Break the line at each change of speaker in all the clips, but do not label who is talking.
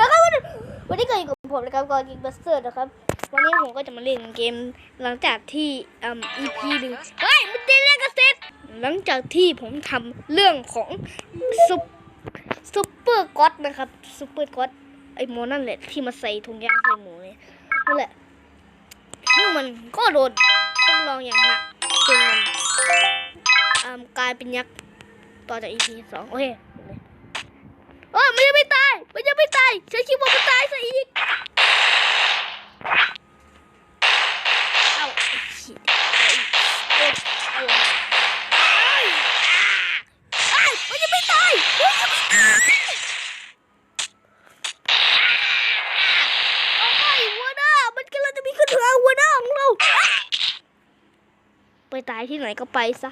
นะครับวันนี้ก็อยู่กับผมนะครับก็กิงบัสเตอร์นะครับ วันนี้ผมก็จะมาเล่นเกมหลังจากที่อืม EP หนึ่งเฮ้ยมันได้เล่นกันเสร็จหลังจากที่ผมทำเรื่องของซุปซุปเปอร์ก็อตนะครับซุปเปอร์ก็อตไอ้โมนั่นแหละที่มาใส่ถุงยางใส่หมูเนี่ยนั่นแหละซึ่งมันก็โดนทดลองอย่างหนักจนมันอืมกลายเป็นยักษ์ต่อจาก EP สองโอเค มันยังไม่ตายฉันคิดว่ามันตายซะอีกเอาไอ้ขี้เอ็ดเอาไอ้มันยังไม่ตายมันยังไม่ตายเอาไปหัวหน้ามันกำลังจะมีขึ้นหาหัวหน้าของเราไปตายที่ไหนก็ไปซะ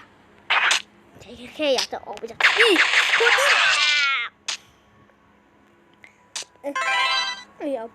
แค่อยากจะออกไปจากที่คนนี้ เอ้ยเอ้ยเอา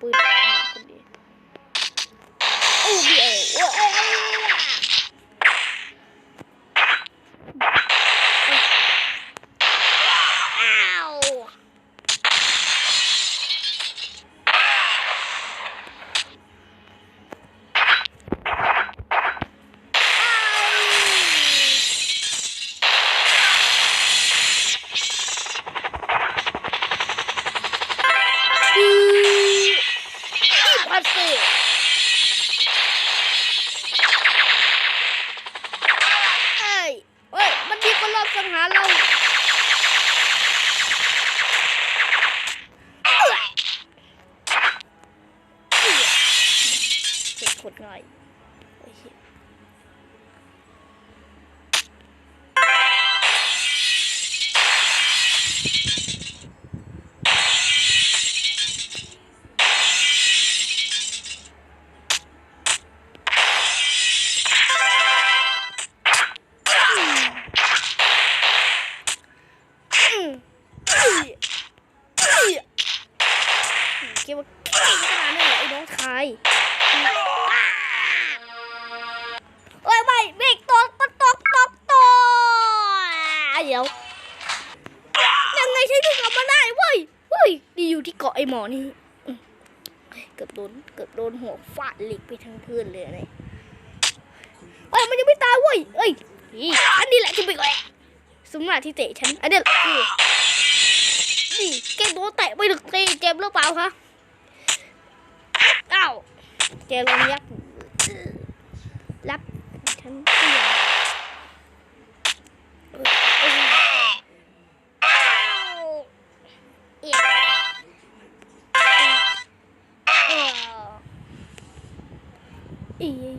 สเซ่เอ้ยเฮ้ย มันมีคนรอบสังหารเราเจ็บปวดง่ายโอ้ย โอ้ยไม่เบรกตกตกตกตกตกเดี๋ยวยังไงฉันถึงกลับมาได้เว้ยเฮ้ยดีอยู่ที่เกาะไอหมอนี่เกือบโดนเกือบโดนหัวฟาดเหล็กไปทั้งพื้นเลยเนี่ยเอ้ยมันยังไม่ตายเว้ยเอ้ดีอันนี้แหละที่ไปก่อนสมนาที่เตะฉันอันนี้แหละนี่แกโดนเตะไปถึงตีเจ็บหรือเปล่าคะ แกลงยักษ์รับฉันเสียเอ้ยเอ้ยอ้าวเอี๊ย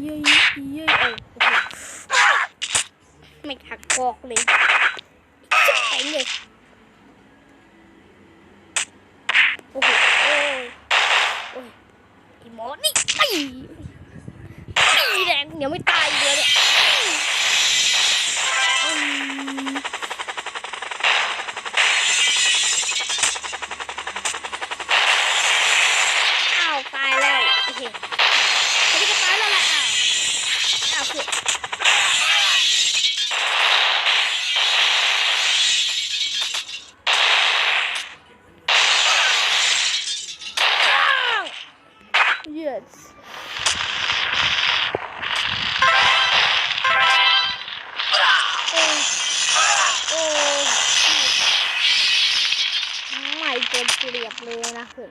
เย้ยอ้ยเย้ยไม่หักกอกเลยจะแข็งเลยโอ้โหโอ้ยโอ้ยไอ้หมอนี่ไอ้ไอ้แดง ยังไม่ตายเลยเนี่ย เป็นเกลียบเลยนะคือ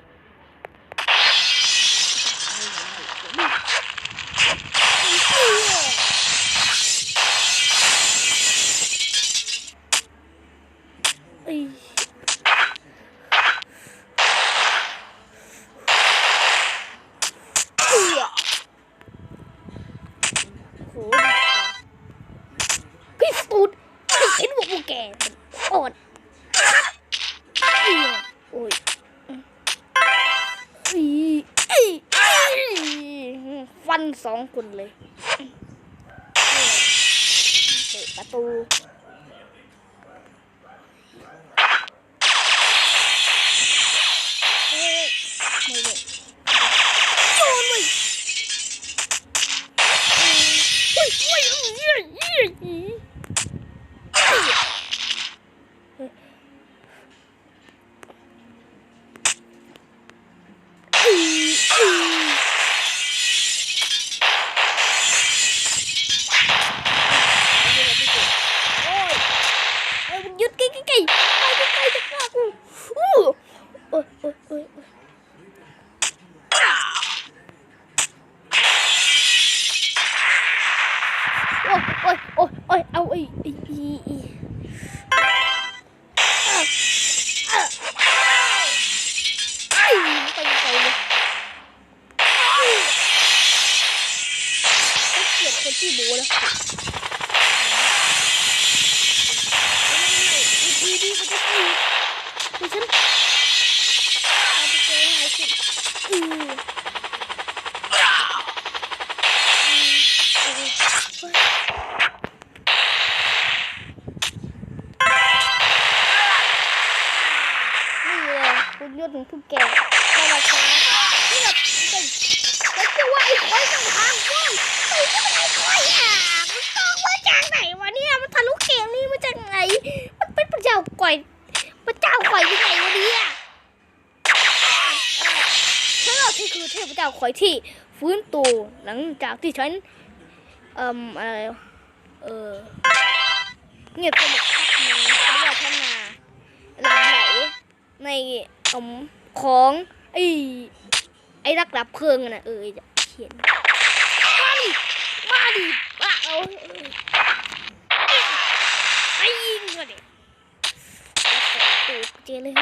สองคนเลย เปิดประตู คุณยศของผู้แก่ได้ราคานี่แบบเป็นแล้วจะว่าไอ้ควายต่างทางเว้ยไอ้ที่มันไอ้ควายอะมันต้องมาจากไหนวะเนี่ยมันทะลุเกมนี้มาจากไหน มันเป็นพระเจ้าก่อยพระเจ้าก่อยยังไงวะเนี่ยเออที่คือเทพเจ้าก่อยที่ฟื้นตัวหลังจากที่ฉันเอ่มอะไรเออเงียบสงบพักหนึ่ง ในอมของไอ้ไอ้รักดับเพลิงน่ะเออจะเขียนมาดิมาดิมาเอาเอไอ้ยิงมาดิตูเจเลยเฮ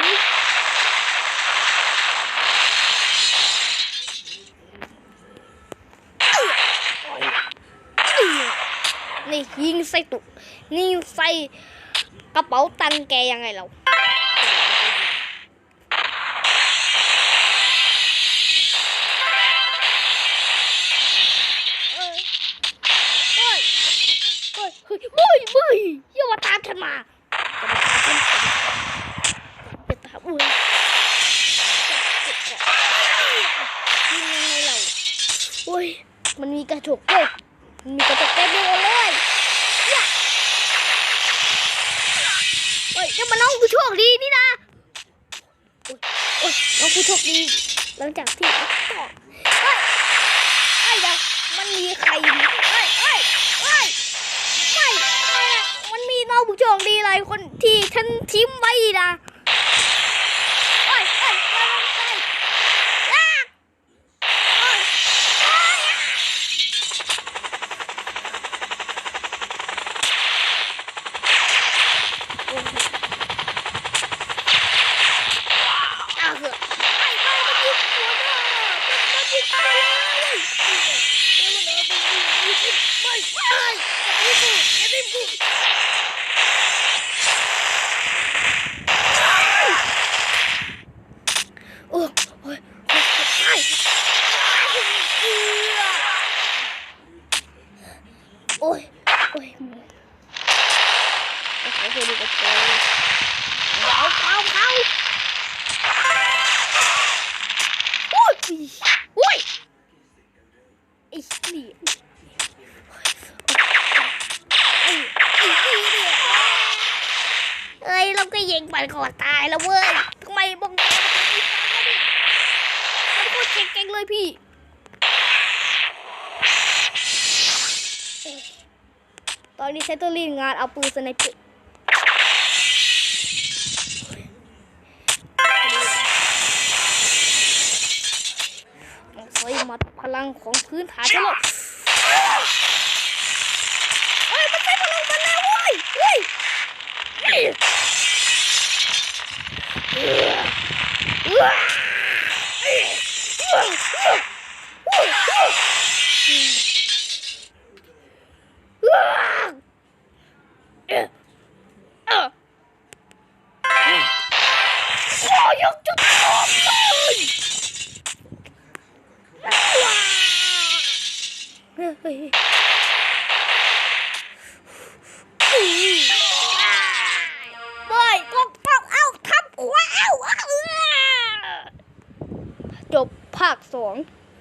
้ยนี่ยิงใส่ตุกนี่ใส่กระเป๋าตังแกยังไงเรา มีกระจกเต็มไปหมดเลยเนี่ยเฮ้ยเดี๋ยวมาน้องกูโชคดีนี่นะโอ้ยน้องกูโชคดี หลังจากที่ต่อเฮ้ยเฮ้ยเดี๋ยวมันมีใครอยู่เฮ้ยเฮ้ยเฮ้ยไม่ไม่อะมันมีน้องผู้โชคดีหลายคนที่ฉันทิ้มไว้นะ Ay, ay, yedim bu, yedim bu. Oh, oh, oh, ay. Oy, oy. Okay, here we go. Ow, ow, ow. Ui, ui. Ich liebe. เอ้ยเราก็ยิงไปก่อนตายแล้วเว้ยทำไมบงมันกูดเก่งเลยพี่ตอนนี้เซตเตอรีลิงานเอาปืนสไนเปอร์มัพลังของพื้นฐานทั้งหมด ฮ้ยเฮ้ยบอยก็เอ้าเอ้าทับขวาเอ้าจบภาคสอง